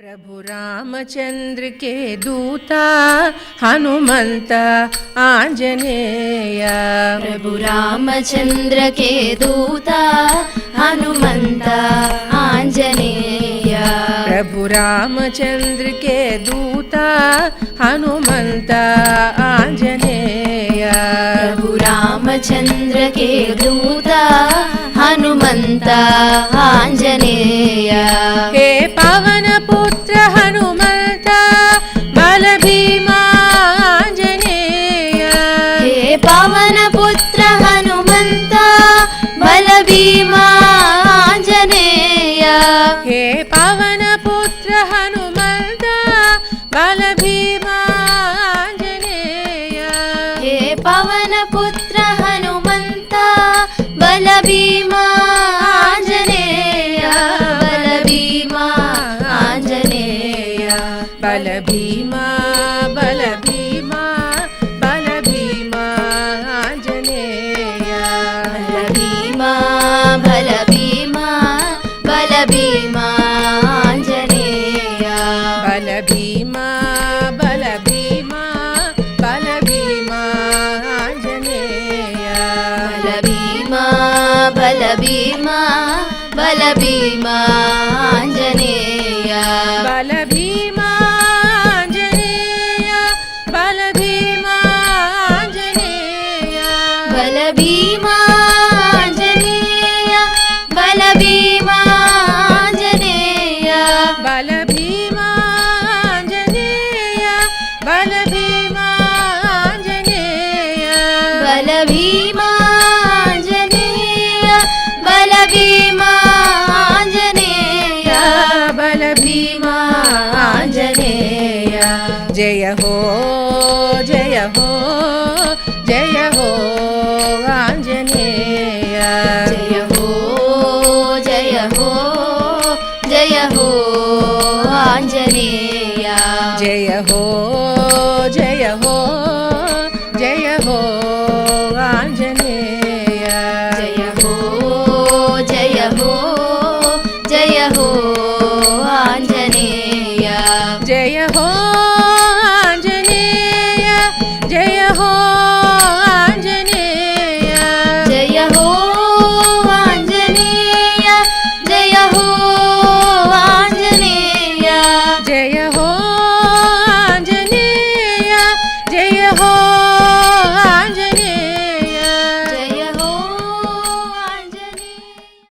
प्रभु रामचंद्र के दूता हनुमंत आंजनेय प्रभु रामचंद्र के दूता हनुमंत आंजनेय प्रभु रामचंद्र के दूता हनुमंत आंजनेय प्रभु रामचंद्र के दूता हनुमंत आंजनेय బల భీమా బల భీమా బల భీమా ఆంజనేయ బల భీమా బల భీమా బల భీమా ఆంజనేయ బల భీమా బల భీమా బల భీమా ఆంజనేయ బల భీమా బల భీమా బల భీమా భీమాజనేయ బల భీమాజనేయ బల భీమాజనేయ బల భీమాజనేయ బల భీమాజనేయ బల భీ जय हो आञ्जनेया जय हो